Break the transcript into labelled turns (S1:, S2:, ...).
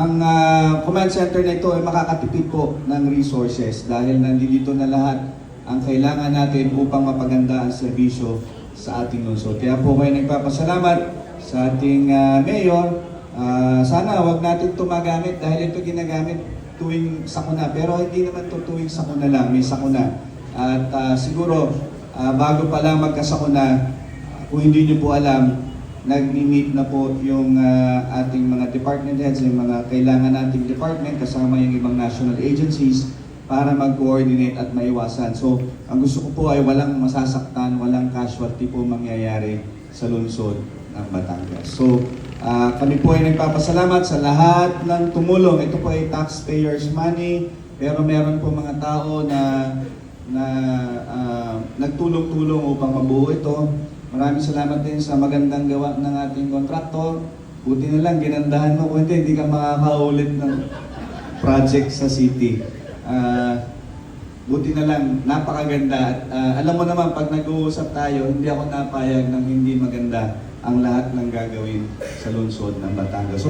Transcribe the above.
S1: Ang ah, command center na ito ay makakatipid po ng resources dahil nandito na lahat ang kailangan natin upang mapaganda ang serbisyo sa ating lungsod. Kaya po kayo nagpapasalamat sa ating ah, mayor. Ah, sana wag natin ito magamit dahil ito ginagamit tuwing sakuna. Pero hindi naman ito tuwing sakuna lang, may sakuna. At ah, siguro, ah, bago pa lang magkasakuna, kung hindi nyo po alam, nag-meet na po yung ah, ating mga department heads, yung mga kailangan nating department kasama yung ibang national agencies para mag-coordinate at maiwasan. So, ang gusto ko po ay walang masasaktan, walang casualty po mangyayari sa lungsod ng Batangas. So, ah, kami po ay nagpapasalamat sa lahat ng tumulong. Ito po ay taxpayers money, pero meron po mga tao na na ah, nagtulong-tulong upang mabuo ito. Maraming salamat din sa magandang gawa ng ating kontraktor. Buti na lang, ginandahan mo. Kung hindi, hindi ka makakaulit ng project sa city. Ah, buti na lang, napakaganda. Ah, alam mo naman, pag nag-uusap tayo, hindi ako napayag ng hindi maganda ang lahat ng gagawin sa lungsod ng Batangas. So,